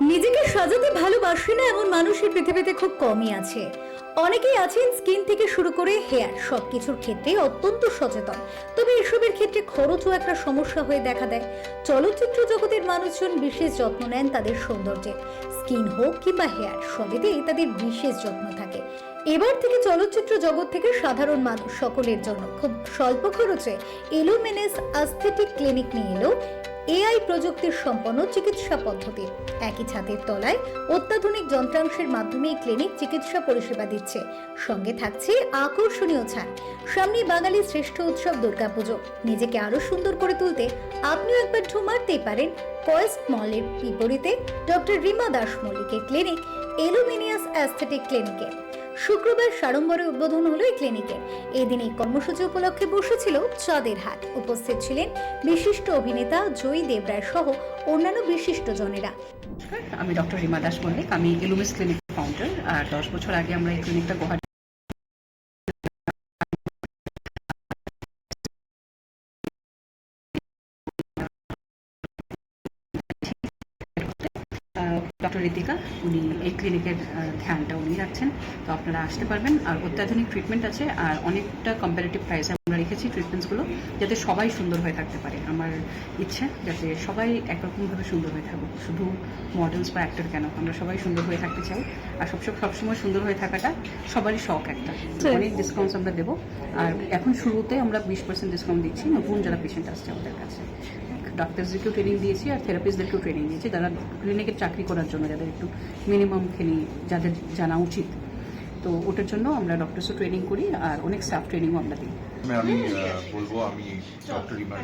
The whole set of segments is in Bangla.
নিজেকে সাজাতে ভালোবাসে না এমন মানুষের পৃথিবীতে খুব কমই আছে। অনেকেই আছেন স্কিন থেকে শুরু করে হেয়ার, সবকিছুর ক্ষেত্রে অত্যন্ত সচেতন। তবে এসবের ক্ষেত্রে খরচও একটা সমস্যা হয়ে দেখা দেয়। চলচ্চিত্র জগতের মানুষজন বিশেষ যত্ন নেন তাদের সৌন্দর্যে। স্কিন হোক কিংবা হেয়ার, সবেতেই তাদের বিশেষ যত্ন থাকে। এবার থেকে চলচ্চিত্র জগৎ থেকে সাধারণ মানুষ সকলের জন্য খুব স্বল্প খরচে এলোমেনেস আস্থেটিক ক্লিনিক নিয়ে এলো এআই প্রযুক্তির সম্পন্ন চিকিৎসা পদ্ধতি। একই ছাদের তলায় অত্যাধুনিক যন্ত্রাংশের মাধ্যমে ক্লিনিক চিকিৎসা পরিষেবা দিচ্ছে। সঙ্গে থাকছে আকর্ষণীয় ছাড় সামনে বাঙালির শ্রেষ্ঠ উৎসব দুর্গাপুজো। নিজেকে আরও সুন্দর করে তুলতে আপনিও একবার ঢু মারতেই পারেন কয়েস্ট মলের বিপরীতে ডক্টর রিমা দাস মল্লিকের ক্লিনিক এলুমিনিয়াস অ্যাস্থেটিক ক্লিনিকে। শুক্রবার সাড়ম্বরে উদ্বোধন হলো এই ক্লিনিকের এদিন এই কর্মসূচি উপলক্ষে বসেছিল চাঁদের হাট। উপস্থিত ছিলেন বিশিষ্ট অভিনেতা জয়ী দেবরায় সহ অন্যান্য বিশিষ্ট জনেরা। আমি ডক্টর রিমা দাস মল্লিক। আমি এলুমিস ক্লিনিক ফাউন্ডার আর দশ বছর আগে আমরা এই ক্লিনিকটা গুয়াহাটি ডক্টর ঋতিকা উনি এই ক্লিনিকের ধ্যানটা উনি রাখছেন। তো আপনারা আসতে পারবেন। আর অত্যাধুনিক ট্রিটমেন্ট আছে আর অনেকটা কম্পারেটিভ প্রাইসে আমরা রেখেছি ট্রিটমেন্টসগুলো যাতে সবাই সুন্দর হয়ে থাকতে পারে। আমার ইচ্ছে যাতে সবাই একরকমভাবে সুন্দর হয়ে থাকুক। শুধু মডেলস বা অ্যাক্টর কেন আমরা সবাই সুন্দর হয়ে থাকতে চাই। আর সবসময় সবসময় সুন্দর হয়ে থাকাটা সবারই শখ একটা। অনেক ডিসকাউন্টস আমরা দেবো। আর এখন শুরুতে আমরা বিশ পার্সেন্ট ডিসকাউন্ট দিচ্ছি নতুন যারা পেশেন্ট আসছে আমাদের কাছে। ডাক্তারদেরকেও ট্রেনিং দিয়েছি আর থেরাপিস্টদেরকেও ট্রেনিং দিয়েছি। যারা ক্লিনিকে চাকরি করার জন্য যাদের একটু মিনিমাম খেলি যাদের জানা উচিত। তো ওটার জন্য আমরা ডক্টরসও ট্রেনিং করি আর অনেক স্টাফ ট্রেনিংও আমরা দিই। আমি আমি বলব আমি doctor Iman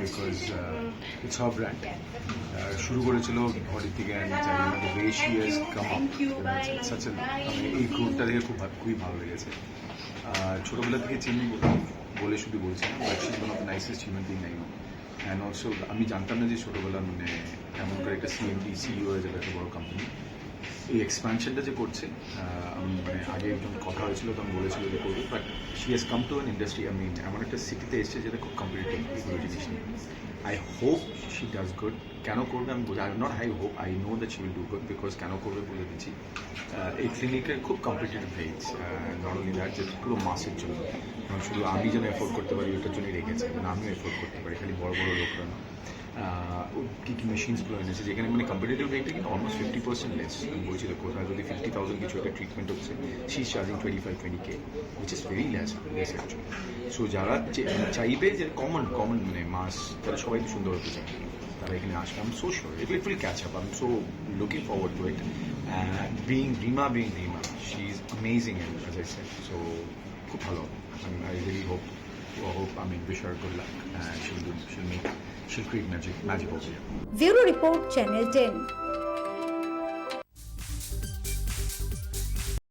because it's her brand শুরু করেছিল ঘরের থেকে কাম আপ এই গ্রুপটা দেখে খুব খুবই ভালো লেগেছে। আর ছোটোবেলা থেকে চিনি বলে- শুধু বলছি। But she one of nicest human being I and also আমি জানতাম না যে ছোটোবেলা মানে এমন করে একটা সিএমডি সিইও হয়ে যাবে একটা বড় কোম্পানি এই এক্সপ্যানশনটা যে করছে মানে আগে একজন কথা হয়েছিল, তখন বলেছিল যে করবে but she has come to an industry আমি এমন একটা সিটিতে এসছে যেটা খুব কম্পিটিটিভ জিনিস নিয়ে। I hope she does good কেন করবে আমি বুঝি I not I hope I know that she will do good because কেন করবে বলে দিচ্ছি এই ক্লিনিকের খুব competitive phase not only that যে পুরো মাসের জন্য শুধু আমি যেন এফোর্ড করতে পারি ওটার জন্যই রেখেছে আমিও এফোর্ড করতে পারি খালি বড় বড় লোকরা না কী কী মেশিনসগুলো এনেছে? যেখানে মানে কম্পিটিটিভ রেটটা কিন্তু অলমোস্ট ফিফটি পার্সেন্ট লেস আমি বলছিল কোথায় যদি ফিফটি থাউজেন্ড কিছু একটা ট্রিটমেন্ট হচ্ছে she charging twenty five twenty K which is very less less actually so যারা চাইবে যে কমন কমন মানে মাস তারা সবাই সুন্দর হতে চায়। তারা এখানে আসবে। আমি so sure it will catch up আমি so looking forward to it being Rima being Rima she is amazing as I said so খুব ভালো। I really hope I hope, I mean, wish her good luck uh, she'll, do, she'll, make, she'll create magic, magic over here. Zero Report Channel 10.